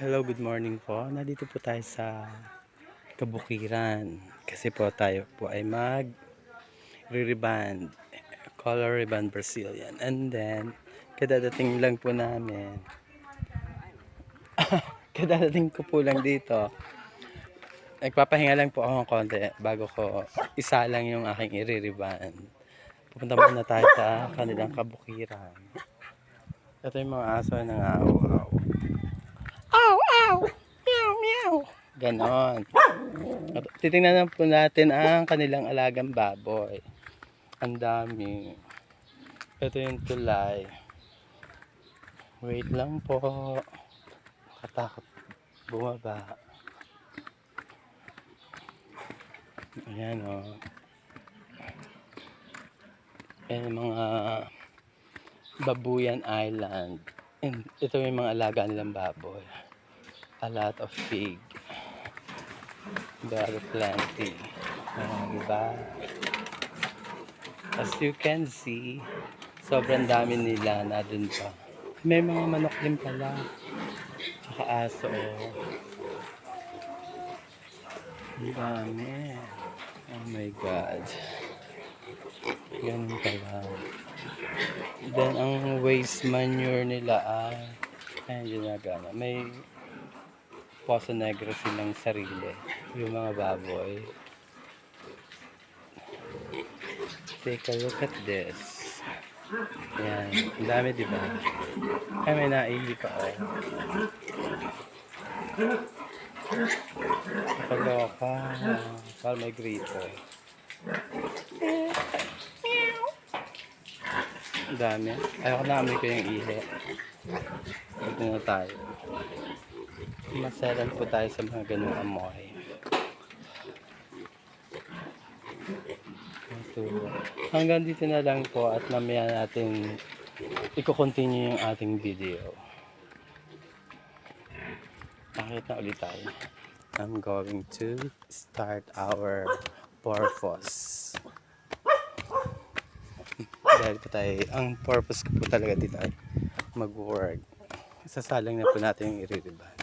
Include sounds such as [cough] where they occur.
Hello, good morning po. Nandito po tayo sa Kabukiran. Kasi po tayo po ay mag re-reband. Color reband Brazilian. And then, kadadating lang po namin. [laughs] kadadating ko po lang dito. Nagpapahinga lang po ako ng konti bago ko isa lang yung aking i-reband. Pupunta muna tayo sa kanilang kabukiran. Ito yung mga aso ng aw-aw. Ganon. Titingnan na po natin ang kanilang alagang baboy. Ang dami. Ito yung tulay. Wait lang po. Katakot bumaba. Ayan o. Oh. Ayan mga Babuyan Island. And ito yung mga alaga nilang baboy. A lot of pig. Very plenty. Uh, diba? As you can see, sobrang dami nila na dun pa. May mga manok din pala. Tsaka aso. oh. Ang dami. Oh my God. Ganun pala. Then, ang waste manure nila ay ay ginagana. May Poso Negro silang sarili. Yung mga baboy. Take a look at this. Yan. Ang dami, di ba? Ay, may naihi pa, oh. Kapaloka. Para may grito. Ang dami. Ayoko na amoy ko yung ihi. Dito na tayo. Maselan po tayo sa mga ganung amoy. Ito. Hanggang dito na lang po at mamaya natin i-continue yung ating video. Nakit na ulit tayo. I'm going to start our purpose. Dahil po tayo, ang purpose ko po talaga dito ay mag-work. Sasalang na po natin yung iririban.